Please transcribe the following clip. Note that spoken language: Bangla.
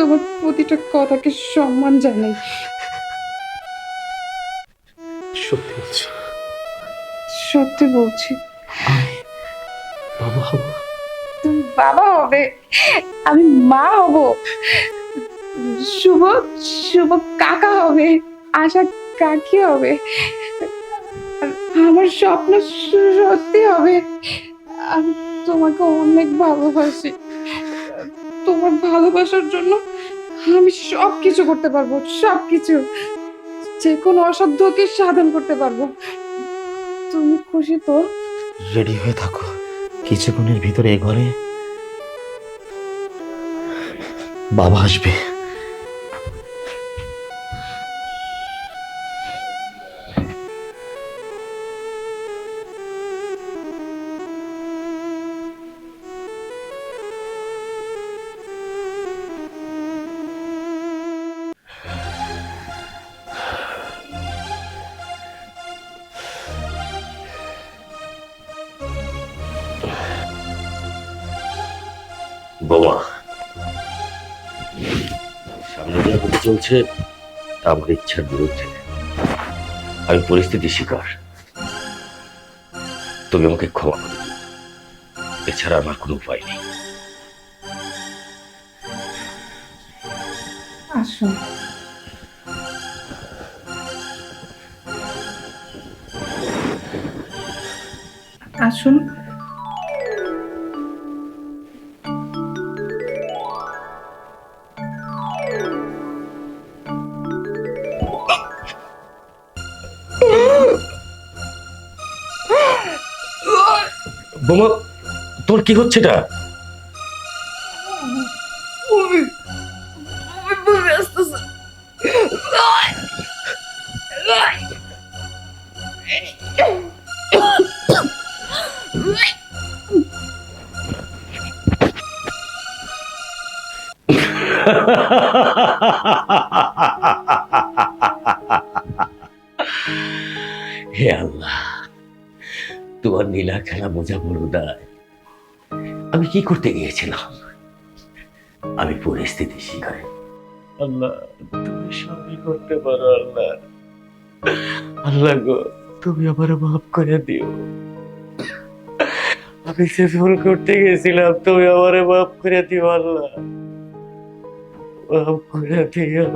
তোমার প্রতিটা কথাকে সম্মান জানাই। সত্যি বলছি। সত্যি বলছি। বাবা হব। তুমি বাবা হবে। আমি মা হব। শুভ শুভ কাকা হবে। আশা কাকি হবে। আমার স্বপ্ন সত্যি হবে। আমি তোমাকে অনেক ভালোবাসি। তোমার ভালোবাসার জন্য আমি সব কিছু করতে পারব সব কিছু যে কোনো অসাধ্যকে সাধন করতে পারব। তুমি খুশি তো? রেডি হয়ে থাকো। কিছুক্ষণের ভিতরে এ ঘরে বাবা আসবে। বোমা। সামনে যা হতে চলছে, তা আমার ইচ্ছার বিরুদ্ধে। আমি পরিস্থিতি শিকার। তুমি আমাকে ক্ষমা করে। এছাড়া আমার কোনো উপায় নেই। আসুন আসুন। বোমা তোর কি হচ্ছে এটা? হে আল্লাহ। তোমার নীলা খেলা বোঝা বড় দায়। আমি কি করতে গিয়েছিলাম? আমি পরিস্থিতি শিকারে আল্লাহ, তুমি সবই করতে পারো, আল্লাহ। আল্লাহ গো, তুমি আমার মাফ করে দিও। আমি সে ভুল করতে গেছিলাম তুমি আমার মাফ করে দিও, আল্লাহ। মাফ করে দিও।